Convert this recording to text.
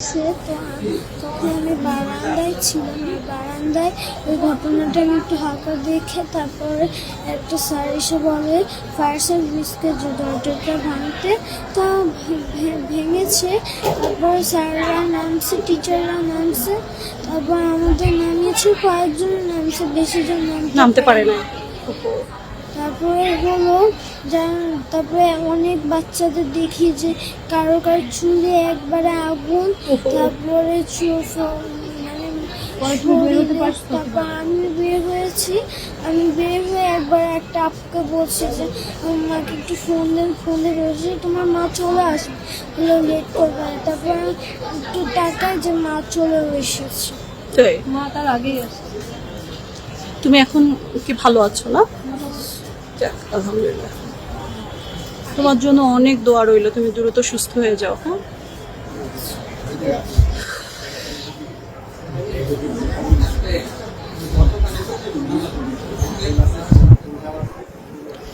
সে তো তখন আমি বারান্দায় ছিলাম। বারান্দায় ওই ঘটনাটা আমি একটু হালকা দেখে তারপরে একটা স্যার এসে বলে ফায়ার সার্ভিসকে যে দরজাটা ভাঙতে। তা ভেঙেছে। তারপর স্যাররা নামছে টিচাররা নামছে। তারপর আমাদের নামিয়েছে কয়েকজন নামছে বেশি জন নামতে পারে না। তারপরে হলো যা তারপরে অনেক বাচ্চাদের দেখি যে কারও কারও চুলে একবারে আগুন তারপরে মানে তারপর আমি বের হয়েছি আমি বের হয়ে একবার একটা আপকে বলছি যে আমাকে একটু ফোন দেন ফোনে রয়েছে তোমার মা চলে আসবে। হলো লেট করবে। তারপর একটু টাকায় যে মা চলে এসেছে। মা তার আগেই আসে। তুমি এখন কি ভালো আছো না? আলহামদুলিল্লাহ। তোমার জন্য অনেক দোয়া রইল তুমি দ্রুত সুস্থ হয়ে যাও হ্যাঁ?